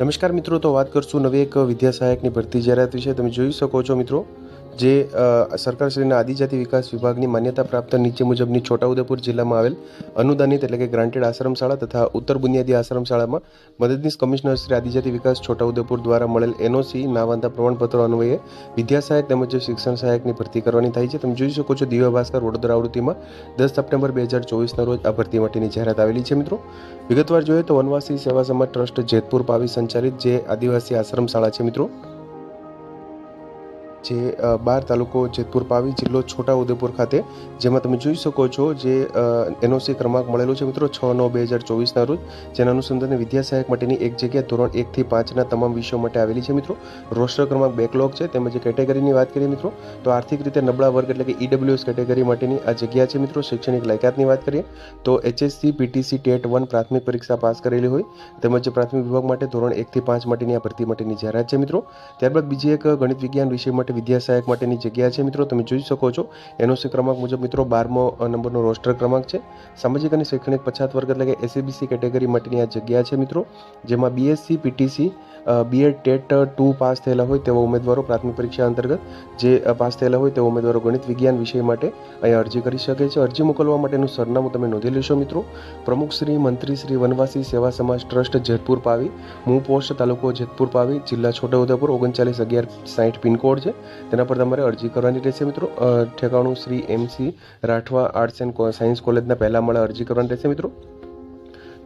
નમસ્કાર મિત્રો, તો વાત કરશું નવી એક વિદ્યા સહાયકની ભરતી જાહેરાત વિશે. તમે જોઈ શકો છો મિત્રો જે સરકારશ્રીના આદિજાતિ વિકાસ વિભાગની માન્યતા પ્રાપ્ત નીચે મુજબની છોટાઉદેપુર જિલ્લામાં આવેલ અનુદાનિત એટલે કે ગ્રાન્ટેડ આશ્રમશાળા તથા ઉત્તર બુનિયાદી આશ્રમ શાળામાં મદદનીશ કમિશનર શ્રી આદિજાતિ વિકાસ છોટાઉદેપુર દ્વારા મળેલ એનઓસી નાવાંધા પ્રમાણપત્રો અન્વયે વિદ્યા સહાયક તેમજ શિક્ષણ સહાયકની ભરતી કરવાની થાય છે. તમે જોઈ શકો છો દિવ્ય ભાસ્કર વડોદરા આવૃત્તિમાં દસ સપ્ટેમ્બર બે હજાર ચોવીસના રોજ આ ભરતી માટેની જાહેરાત આવેલી છે મિત્રો. વિગતવાર જોઈએ તો વનવાસી સેવા સમાજ ટ્રસ્ટ જેતપુર પાવી સંચાલિત જે આદિવાસી આશ્રમ શાળા છે મિત્રો. જે બાર તાલુકો જેતપુર પાવી જિલ્લો છોટા ઉદેપુર ખાતે, જેમાં તમે જોઈ શકો છો જે એનઓસી ક્રમાંક મળેલો છે મિત્રો છ નવ બે હજાર ચોવીસના રોજ. જેના અનુસંધાને વિદ્યા સહાયક માટેની એક જગ્યા ધોરણ એકથી પાંચના તમામ વિષયો માટે આવેલી છે મિત્રો. રોસ્ટર ક્રમાંક બેકલોગ છે. તેમજ કેટેગરીની વાત કરીએ મિત્રો, તો આર્થિક રીતે નબળા વર્ગ એટલે કે ઈડબ્લ્યુએસ કેટેગરી માટેની આ જગ્યા છે મિત્રો. શૈક્ષણિક લાયકાતની વાત કરીએ, તો એચએસસી, પીટીસી, ટેટ વન પ્રાથમિક પરીક્ષા પાસ કરેલી હોય. તેમજ પ્રાથમિક વિભાગ માટે ધોરણ એકથી પાંચ માટેની આ ભરતી માટેની જાહેરાત છે મિત્રો. ત્યારબાદ બીજી એક ગણિત વિજ્ઞાન વિષય માટે વિદ્યા સહાયક માટેની જગ્યા છે મિત્રો, તમે જોઈ શકો છો. એનઓસી ક્રમાંક મુજબ મિત્રો, બારમો નંબરનો રોસ્ટર ક્રમાંક છે. સામાજિક અને શૈક્ષણિક પછાત વર્ગ એટલે કે એસીબીસી કેટેગરી માટેની આ જગ્યા છે મિત્રો, જેમાં BSc PTC BEd TET two pass થયેલા હોય તેવા ઉમેદવારો પ્રાથમિક પરીક્ષા અંતર્ગત, જે પાસ થયેલા હોય તેવા ઉમેદવારો ગણિત, વિજ્ઞાન વિષય માટે અહીંયા અરજી કરી શકે છે. અરજી મોકલવા માટેનું સરનામું તમે નોંધી લેશો મિત્રો. પ્રમુખ શ્રી, મંત્રી શ્રી વનવાસી સેવા સમાજ ટ્રસ્ટ, જેતપુર પાવી મુ પોસ્ટ તાલુકો જેતપુર પાવી, જિલ્લા છોટાઉદેપુર, ઓગણચાલીસ અગિયાર સાઠ પિનકોડ છે. તેના પર તમારે અરજી કરવાની રહેશે મિત્રો. ઠેકાણું Shri MC Rathwa arts and science કોલેજના પહેલા મળે અરજી કરવાની રહેશે મિત્રો.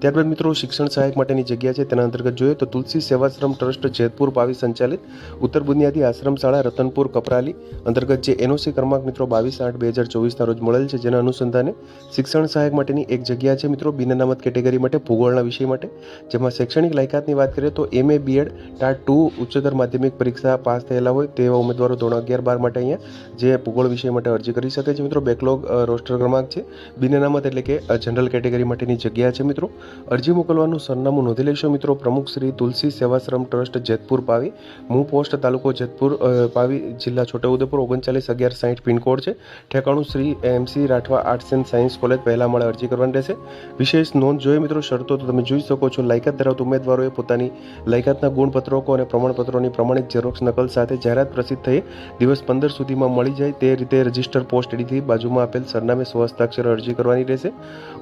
ત્યારબાદ મિત્રો, શિક્ષણ સહાયક માટેની જગ્યા છે તેના અંતર્ગત જોઈએ તો તુલસી સેવાશ્રમ ટ્રસ્ટ જેતપુર પાવી સંચાલિત ઉત્તર બુનિયાદી આશ્રમ શાળા રતનપુર કપરાલી અંતર્ગત જે એનઓસી ક્રમાંક મિત્રો બાવીસ આઠ બે હજાર ચોવીસના રોજ મળેલ છે, જેના અનુસંધાને શિક્ષણ સહાયક માટેની એક જગ્યા છે મિત્રો, બિન અનામત કેટેગરી માટે ભૂગોળના વિષય માટે. જેમાં શૈક્ષણિક લાયકાતની વાત કરીએ તો એમએ બીએડ ટાટ ટુ ઉચ્ચતર માધ્યમિક પરીક્ષા પાસ થયેલા હોય તેવા ઉમેદવારો ધોરણ અગિયાર બાર માટે અહીંયા જે ભૂગોળ વિષય માટે અરજી કરી શકે છે મિત્રો. બેકલોગ રોસ્ટર ક્રમાંક છે. બિન અનામત એટલે કે જનરલ કેટેગરી માટેની જગ્યા છે મિત્રો. અરજી મોકલવાનું સરનામું નોંધી લેશો મિત્રો. પ્રમુખ શ્રી તુલસી સેવાશ્રમ ટ્રસ્ટ જેતપુર પાવી. મૂળ પોસ્ટ તાલુકો જેતપુર પાવી, જિલ્લા છોટાઉદેપુર, ઓગણચાલીસ અગિયાર સાઠ પિનકોડ છે. ઠેકાણું Shri MC Rathwa arts and science college પહેલા માળે અરજી કરવાની રહેશે. વિશેષ નોંધ જોઈએ મિત્રો, શરતો તો તમે જોઈ શકો છો. લાયકાત ધરાવતા ઉમેદવારોએ પોતાની લાયકાતના ગુણપત્રકો અને પ્રમાણપત્રોની પ્રમાણિત ઝેરોક્ષ નકલ સાથે જાહેરાત પ્રસિદ્ધ થઈ દિવસ પંદર સુધીમાં મળી જાય તે રીતે રજિસ્ટર પોસ્ટ એડીથી બાજુમાં આપેલ સરનામે સ્વહસ્તાક્ષર અરજી કરવાની રહેશે.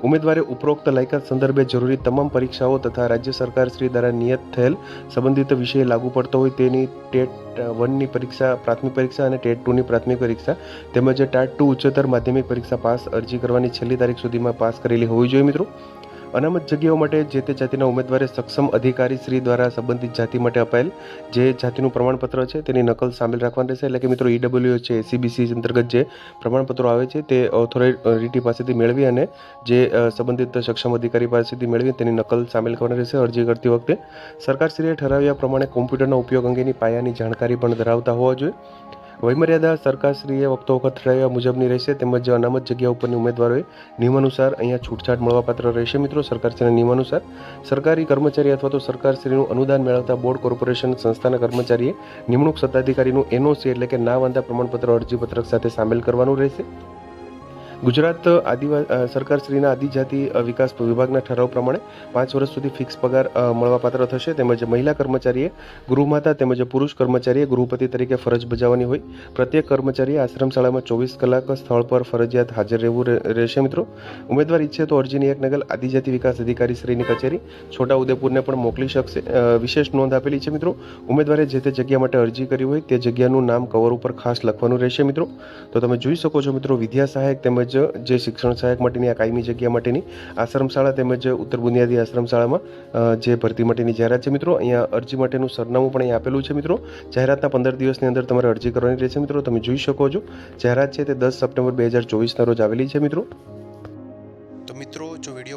ઉમેદવારે ઉપરોક્ત લાયકાત સંદર્ભે જરૂરી તમામ પરીક્ષાઓ તથા રાજ્ય સરકાર શ્રી દ્વારા નિયત થયેલ સંબંધિત વિષય લાગુ પડતો હોય તેની ટેટ વનની પરીક્ષા, પ્રાથમિક પરીક્ષા અને ટેટ ટુની પ્રાથમિક પરીક્ષા તેમજ ટાટ ટુ ઉચ્ચતર માધ્યમિક પરીક્ષા પાસ અરજી કરવાની છેલ્લી તારીખ સુધીમાં પાસ કરેલી હોવી જોઈએ મિત્રો. અનામત જગ્યાઓ માટે જે તે જાતિના ઉમેદવારે સક્ષમ અધિકારી શ્રી દ્વારા સંબંધિત જાતિ માટે અપાયેલ જે જાતિનું પ્રમાણપત્ર છે તેની નકલ સામેલ રાખવાની રહેશે. એટલે કે મિત્રો ઈડબ્લ્યુ છે સીબીસી અંતર્ગત જે પ્રમાણપત્રો આવે છે તે ઓથોરિટી પાસેથી મેળવી અને જે સંબંધિત સક્ષમ અધિકારી પાસેથી મેળવી તેની નકલ સામેલ કરવાની રહેશે. અરજી કરતી વખતે સરકારશ્રીએ ઠરાવ્યા પ્રમાણે કોમ્પ્યુટરના ઉપયોગ અંગેની પાયાની જાણકારી પણ ધરાવતા હોવા જોઈએ. વયમર્યાદા સરકારશ્રીએ વખતો વખત ઠરાવ્યા મુજબની રહેશે તેમજ અનામત જગ્યા ઉપરની ઉમેદવારોએ નિયમાનુસાર અહીંયા છૂટછાટ મળવાપાત્ર રહેશે. મિત્રો, સરકારશ્રીના નિયમાનુસાર સરકારી કર્મચારી અથવા તો સરકારશ્રીનું અનુદાન મેળવતા બોર્ડ કોર્પોરેશન સંસ્થાના કર્મચારીએ નિમણૂક સત્તાધિકારીનું એનઓસી એટલે કે ના વાંધા પ્રમાણપત્ર અરજીપત્રક સાથે સામેલ કરવાનું રહેશે. ગુજરાત આદિવા સરકારશ્રીના આદિજાતિ વિકાસ વિભાગના ઠરાવ પ્રમાણે પાંચ વર્ષ સુધી ફિક્સ પગાર મળવાપાત્ર થશે. તેમજ મહિલા કર્મચારીએ ગૃહમાતા તેમજ પુરુષ કર્મચારીએ ગૃહપતિ તરીકે ફરજ બજાવવાની હોય. પ્રત્યેક કર્મચારીએ આશ્રમ શાળામાં ચોવીસ કલાક સ્થળ પર ફરજિયાત હાજર રહેવું રહેશે મિત્રો. ઉમેદવાર ઈચ્છે તો અરજીની એક નકલ આદિજાતિ વિકાસ અધિકારી શ્રીની કચેરી, છોટા ઉદેપુરને પણ મોકલી શકશે. વિશેષ નોંધ આપેલી છે મિત્રો. ઉમેદવારે જે તે જગ્યા માટે અરજી કરી હોય તે જગ્યાનું નામ કવર ઉપર ખાસ લખવાનું રહેશે મિત્રો. તો તમે જોઈ શકો છો મિત્રો, વિદ્યા સહાયક તેમજ જે શિક્ષણ સહાયક માટેની, આ કાયમી જગ્યા માટેની આશ્રમ શાળા તેમજ ઉત્તર બુનિયાદી આશ્રમ શાળામાં જે ભરતી માટેની જાહેરાત છે મિત્રો. અહીંયા અરજી માટેનું સરનામું પણ અહીં આપેલું છે મિત્રો. જાહેરાતના પંદર દિવસની અંદર તમારે અરજી કરવાની રહેશે મિત્રો. તમે જોઈ શકો છો. જાહેરાત છે તે દસ સપ્ટેમ્બર બે હજાર ચોવીસના રોજ આવેલી છે મિત્રો.